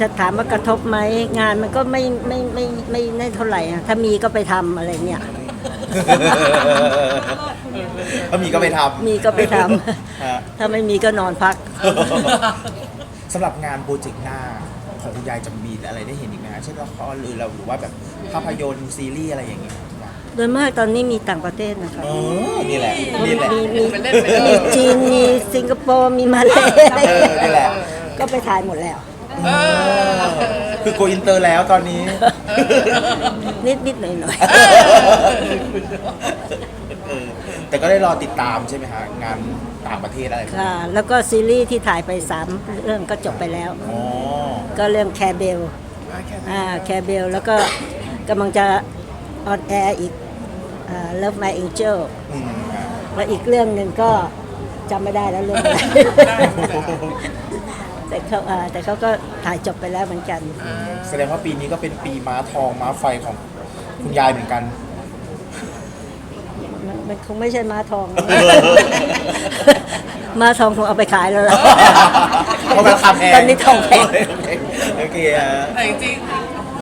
จะถามว่ากระทบไหมงานมันก็ไม่ไม่ไม่ไม่ไม่เท่าไหร่อะถ้ามีก็ไปทำอะไรเนี่ย ถ้ามีก็ไปทำมีก็ไปทฮะำถ้าไม่มีก็นอนพัก สำหรับงานโปรเจกต์หน้าของคุณยายจะมีอะไรได้เห็นอีกไหมฮะเช่นละครหรือเราหรือว่าแบบภาพยนตร์ซีรีส์อะไรอย่างเงี้ยโดยมากตอนนี้มีต่างประเทศนะคะเออนี่แหละนี่แหละมีมีไปเล่นไปเล่นมีจีนมีสิงคโปร์มีมาเลเออนี่แหละ ก็ไปถ่ายหมดแล้ว เออ คือโกอินเตอร์แล้วตอนนี้ นิดนิดหน่อยหน่อยเออแต่ก็ได้รอติดตามใช่ไหมฮะงานต่างประเทศอะไรพวกนี้ค่ะ แล้วก็ซีรีส์ที่ถ่ายไปสามเรื่องก็จบไปแล้ว อ๋อก็เรื่องแคร์เบลอ่าแคร์เบลแล้วก็กำลังจะออนแอร์อีกอ่า Love My Angel อืมฮะแล้วอีกเรื่องหนึ่งก็จำไม่ได้แล้วเรื่องอะไร แต่เขาอ่าแต่เขาก็ถ่ายจบไปแล้วเหมือนกัน แสดงว่าปีนี้ก็เป็นปีม้าทองม้าไฟของคุณยายเหมือนกัน มันมันคงไม่ใช่ม้าทองม้าทองคงเอาไปขายแล้วล่ะเพราะมันราคาแพงตอนนี้ทองแพง โอเคฮะ แต่จริงๆ